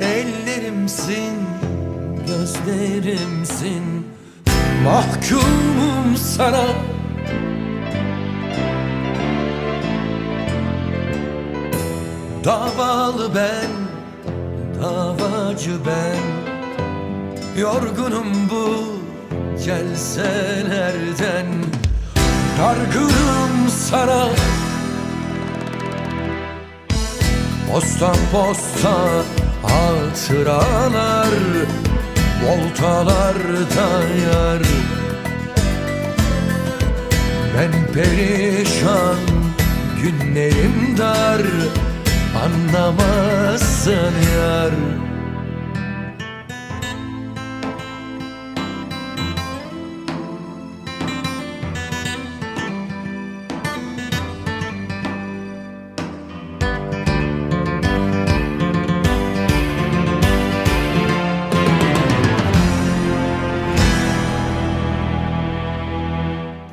Ellerimsin, gözlerimsin. Mahkumum sana. Davalı ben, davacı ben. Yorgunum bu celselerden Dargınım sana. Postan posta hatıralar Voltalarda yar. Ben perişan günlerim dar Anlamazsın yar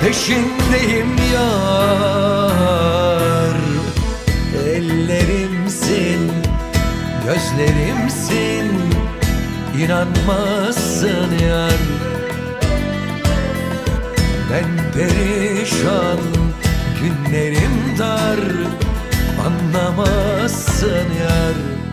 Peşindeyim yar. Ellerimsin Gözlerimsin. İnanmazsın yar. Ben perişan Günlerim dar. Anlamazsın yar